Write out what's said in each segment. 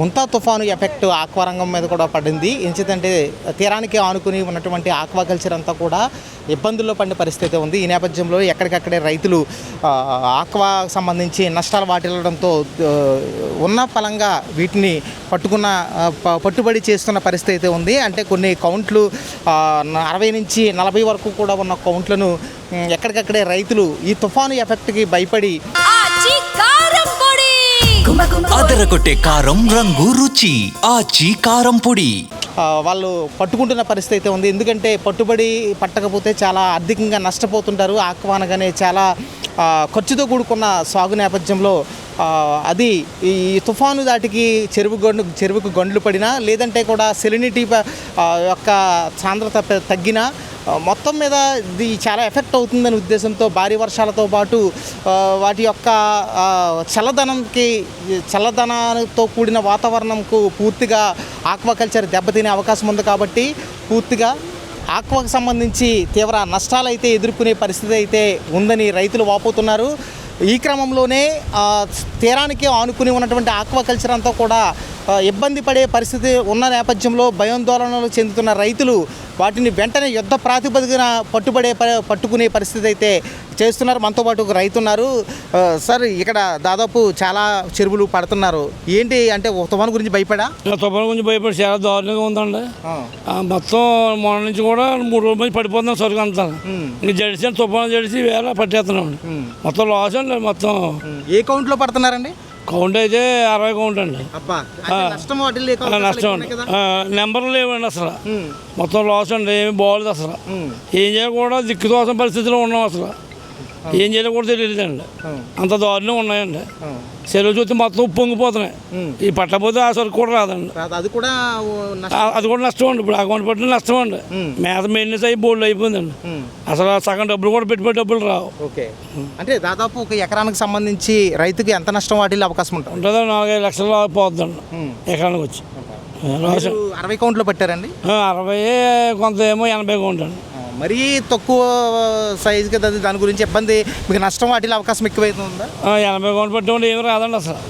ముంతా తుఫాను effect aqua రంగం మీద కూడా పడింది. ఎందుకంటే తీరానికి ఆనుకుని ఉన్నటువంటి ఆక్వాకల్చర్ అంతా కూడా ఇబ్బందుల్లో పడిన పరిస్థితి ఉంది. ఈ నేపథ్యంలో ఎక్కడికక్కడే రైతులు ఆక్వా సంబంధించి నష్టాలు వాటిల్లడంతో ఉన్న ఫలంగా వీటిని పట్టుకున్న పట్టుబడి చేస్తున్న పరిస్థితి అయితే ఉంది. అంటే కొన్ని కౌంట్లు అరవై నుంచి నలభై వరకు కూడా ఉన్న కౌంట్లను ఎక్కడికక్కడే రైతులు ఈ తుఫాను ఎఫెక్ట్కి భయపడి అదరగొట్టే కారం రంగు రుచి ఆచి కారం పొడి. వాళ్ళు పట్టుకుంటున్న పరిస్థితి అయితే ఉంది. ఎందుకంటే పట్టుబడి పట్టకపోతే చాలా ఆర్థికంగా నష్టపోతుంటారు. ఆక్వానగానే చాలా ఖర్చుతో కూడుకున్న సాగు నేపథ్యంలో అది ఈ తుఫాను దాటికి చెరువు గండు చెరువుకు గండ్లు పడినా లేదంటే కూడా సెలినిటీ యొక్క సాంద్రత తగ్గినా మొత్తం మీద ఇది చాలా ఎఫెక్ట్ అవుతుందనే ఉద్దేశంతో భారీ వర్షాలతో పాటు వాటి యొక్క చల్లదనంకి చల్లదనంతో కూడిన వాతావరణంకు పూర్తిగా ఆక్వాకల్చర్ దెబ్బతినే అవకాశం ఉంది కాబట్టి పూర్తిగా ఆక్వాకు సంబంధించి తీవ్ర నష్టాలు అయితే ఎదుర్కొనే పరిస్థితి అయితే ఉందని రైతులు వాపోతున్నారు. ఈ క్రమంలోనే తీరానికి ఆనుకుని ఉన్నటువంటి ఆక్వాకల్చర్ అంతా కూడా ఇబ్బంది పడే పరిస్థితి ఉన్న నేపథ్యంలో భయాందోళనలు చెందుతున్న రైతులు వాటిని వెంటనే యుద్ధ ప్రాతిపదికన పట్టుబడే పట్టుకునే పరిస్థితి అయితే చేస్తున్నారు. మనతో పాటు ఒక రైతు ఉన్నారు. సార్ ఇక్కడ దాదాపు చాలా చెరువులు పడుతున్నారు. ఏంటి అంటే తుఫాను గురించి భయపడా? తుఫాను గురించి భయపడి చాలా దారుణంగా ఉందండి. మొత్తం మొన్న నుంచి కూడా మూడు రోజుల నుంచి పడిపోతున్నాం సరుకు అంతా. ఇంక జడిసి తుఫాను జడిసి వేళ పట్టేస్తున్నాం. మొత్తం లాస్ అండి మొత్తం. ఏ కౌంట్లో పడుతున్నారండి? కౌంట్ అయితే అరవై కౌంట్ అండి. నష్టం అండి నెంబర్లు లేవండి అసలు. మొత్తం లాస్ అండి ఏమి బాగోలేదు అసలు. ఏం చేయాలి కూడా దిక్కు దోసం పరిస్థితిలో ఉన్నాం అసలు. ఏం చేయాలో కూడా తెలియదండి ఉమ్. అంత దారుణంగా ఉన్నాయండి. చెరువు చూస్తే మొత్తం పొంగిపోతున్నాయి. ఈ పట్టపోతే ఆ సరుకు కూడా రాదండి. రాదు. అది కూడా అది కూడా నష్టం అండి. ఇప్పుడు అకౌంట్ పట్టిన నష్టం అండి. మేత మెయిన్నెస్ అయ్యి బోల్డ్ అయిపోయిందండి. అసలు సగం డబ్బులు కూడా పెట్టుబడి డబ్బులు రావు. ఓకే. అంటే దాదాపు ఒక ఎకరానికి సంబంధించి రైతుకి ఎంత నష్టం వాటిల్లో అవకాశం ఉంటుంది? ఉంటుందా? నాలుగైదు లక్షలు పోతుందండి. ఎకరానికి వచ్చి. అరవై కౌంట్లో పెట్టారండి? అరవై కొంత ఏమో ఎనభై ఉంటుంది ఆ, మరీ తక్కువ సైజు కదా అది దాని గురించి ఇబ్బంది మీకు నష్టం వాటిలో అవకాశం ఎక్కువైతుందా ఎనభై కౌంట్ పెట్టుకుంటే ఏమి రాదండి అసలు.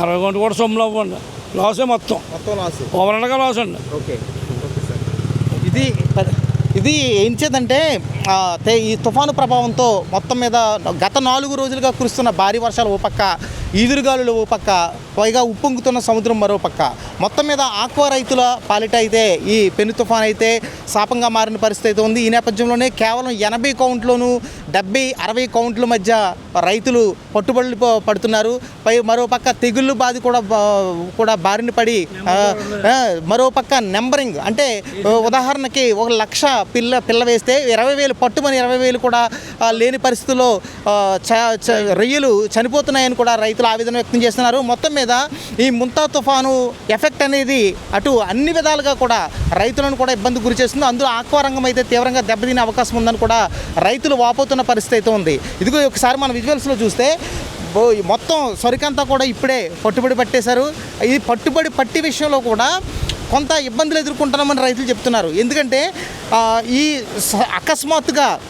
అరవై కౌంట్ కూడా సొమ్ములు అవ్వండి లాసే మొత్తం. మొత్తం లాస్ ఓవరాల్గా లాస్ అండి. ఓకే. ఇది ఇది ఏం చేద్దంటే ఈ తుఫాను ప్రభావంతో మొత్తం మీద గత నాలుగు రోజులుగా కురుస్తున్న భారీ వర్షాలు ఓ పక్క ఈదురుగాలులు ఓ పక్క పైగా ఉప్పొంగుతున్న సముద్రం మరో పక్క. మొత్తం మీద ఆక్వా రైతుల పాలిట అయితే ఈ పెను తుఫాన్ అయితే శాపంగా మారిన పరిస్థితి అయితే ఉంది. ఈ నేపథ్యంలోనే కేవలం ఎనభై కౌంట్లోనూ డెబ్బై అరవై కౌంట్ల మధ్య రైతులు పట్టుబడులు పడుతున్నారు. పై మరోపక్క తెగుళ్ళు బాధ కూడా కూడా బారిన పడి మరోపక్క మరో పక్క నెంబరింగ్ అంటే ఉదాహరణకి ఒక లక్ష పిల్ల పిల్ల వేస్తే ఇరవై వేలు పట్టుమని ఇరవై వేలు కూడా లేని పరిస్థితుల్లో చ- చ- రొయ్యలు చనిపోతున్నాయని కూడా రైతులు ఆవేదన వ్యక్తం చేస్తున్నారు. మొత్తం మీద ఈ ముంతా తుఫాను ఎఫెక్ట్ అనేది అటు అన్ని విధాలుగా కూడా రైతులను కూడా ఇబ్బంది గురి చేస్తుంది. అందులో ఆక్వా రంగం అయితే తీవ్రంగా దెబ్బతినే అవకాశం ఉందని కూడా రైతులు వాపోతున్న పరిస్థితి అయితే ఉంది. ఇదిగో ఒకసారి మన విజువల్స్లో చూస్తే మొత్తం సరికంతా కూడా ఇప్పుడే పట్టుబడి పట్టేశారు. ఈ పట్టుబడి పట్టి విషయంలో కూడా కొంత ఇబ్బందులు ఎదుర్కొంటున్నామని రైతులు చెప్తున్నారు. ఎందుకంటే ఈ స- అకస్మాత్తుగా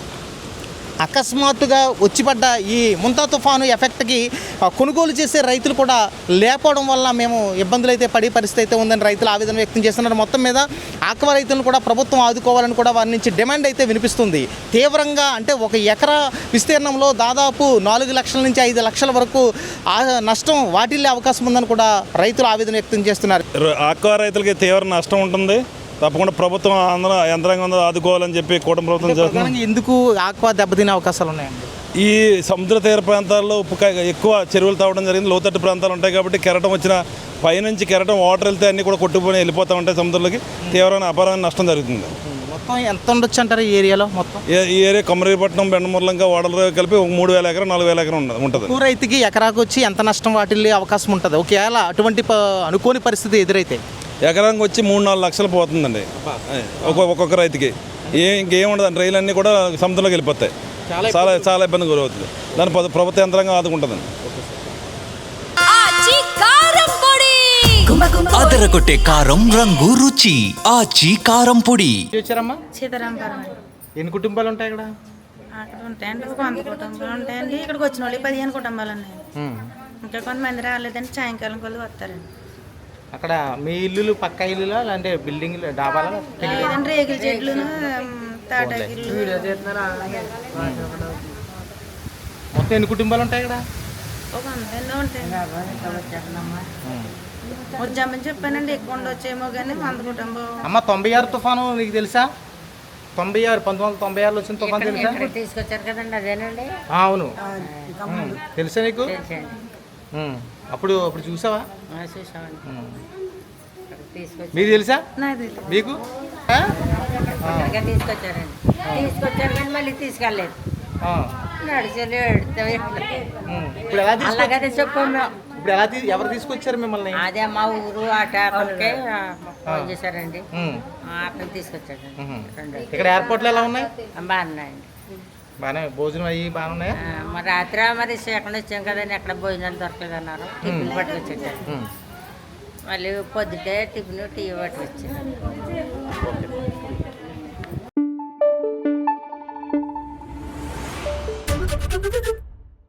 అకస్మాత్తుగా వచ్చిపడ్డ ఈ ముంతా తుఫాను ఎఫెక్ట్కి కొనుగోలు చేసే రైతులు కూడా లేకపోవడం వల్ల మేము ఇబ్బందులు అయితే పడే పరిస్థితి అయితే ఉందని రైతులు ఆవేదన వ్యక్తం చేస్తున్నారు. మొత్తం మీద ఆక్వా రైతులను కూడా ప్రభుత్వం ఆదుకోవాలని కూడా వారి నుంచి డిమాండ్ అయితే వినిపిస్తుంది. తీవ్రంగా అంటే ఒక ఎకరా విస్తీర్ణంలో దాదాపు నాలుగు లక్షల నుంచి ఐదు లక్షల వరకు నష్టం వాటిల్లే అవకాశం ఉందని కూడా రైతులు ఆవేదన వ్యక్తం చేస్తున్నారు. ఆక్వా రైతులకి తీవ్ర నష్టం ఉంటుంది. తప్పకుండా ప్రభుత్వం అందరూ యంత్రాంగం ఆదుకోవాలని చెప్పి కూటమి ప్రభుత్వం చేస్తుంది. ఎందుకు ఆక్వా దెబ్బతినే అవకాశాలు ఉన్నాయండి? ఈ సముద్ర తీర ప్రాంతాల్లో ఉప్పు ఎక్కువ చెరువులు తావడం జరిగింది లోతట్టు ప్రాంతాలు ఉంటాయి కాబట్టి కెరటం వచ్చిన పైనుంచి కెరటం వాటర్ వెళ్తే అన్నీ కూడా కొట్టుకుపోయి వెళ్ళిపోతూ ఉంటాయి సముద్రంలోకి. తీవ్రమైన అపారమైన నష్టం జరుగుతుంది. మొత్తం ఎంత ఉండొచ్చు అంటారు ఈ ఏరియాలో మొత్తం? ఏ- ఈ ఏరియా కొమరీపట్నం బెండమూర్లంగా వాడలు కలిపి ఒక మూడు వేల ఎకరం నాలుగు వేల ఎకరం ఉండదు ఉంటుంది. తక్కువ రైతుకి ఎకరాకు వచ్చి ఎంత నష్టం వాటిల్లే అవకాశం ఉంటుంది. ఒకవేళ అటువంటి అనుకోని పరిస్థితి ఎదురైతే ఎకరానికి వచ్చి మూడు నాలుగు లక్షలు పోతుందండి. ఒక్కొక్క ఒక్కొక్క రైతుకి. ఏ ఇంకేం ఉండదు రైలు అన్నీ కూడా సముద్రంలోకి వెళ్ళిపోతాయి. చాలా చాలా ఇబ్బంది. గురవుతుంది. దాని ప్ర- ప్రభుత్వ యంత్రాంగం ఆదుకుంటుందండి. పొడి! అదరగొట్టే కారం రంగు రుచి. ఆచి కారం పొడి. ఎన్ని కుటుంబాలు ఉంటాయి ఇక్కడ అక్కడ ఉంటాయండి కొంత కుటుంబాలు ఉంటాయండి ఇక్కడికి వచ్చిన వాళ్ళు పదిహేను కుటుంబాలు ఉన్నాయి. ఇంకా కొంతమంది రాలేదండి సాయంకాలం కొద్ది వస్తారండి. అక్కడ మీ ఇల్లులు పక్క ఇల్లులా లేదంటే బిల్డింగ్ డాబాలా? రేగుల చెట్లు మొత్తం ఎన్ని కుటుంబాలు ఉంటాయి ఇక్కడ? వచ్చామని చెప్పానండి ఎక్కువ ఉండొచ్చేమో కానీ వంద కుటుంబం. అమ్మ తొంభై ఆరు తుఫాను నీకు తెలుసా? తొంభై ఆరు పంతొమ్మిది వందల తొంభై ఆరులో వచ్చిన తుఫాను తెలుసా? తీసుకొచ్చారు కదండి అదేనండి? ఆ, అవును. తెలుసా నీకు. అప్పుడు అప్పుడు చూసావా? మీకు తెలుసా? మీకు? తీసుకొచ్చారండి. తీసుకొచ్చారు కానీ మళ్ళీ తీసుకెళ్ళలేదు. ఇప్పుడు ఎలా చెప్పాము ఇప్పుడు ఎవరు తీసుకొచ్చారు మిమ్మల్ని? అదే మా ఊరు ఆ టేపలకే ఫోన్ చేశారండి. అక్కడ. రెండు. ఇక్కడ ఎయిర్పోర్ట్లు ఎలా ఉన్నాయి? బాగున్నాయండి. బాగానే భోజనం అయ్యి బాగానే ఉన్నాయా మరి రాత్రి మరి ఎక్కడ వచ్చాం కదండి ఎక్కడ భోజనాలు దొరకలేదు అన్నారు. టిఫిన్ ఉమ్. మళ్ళీ పొద్దుటే టిఫిన్ టీ Thank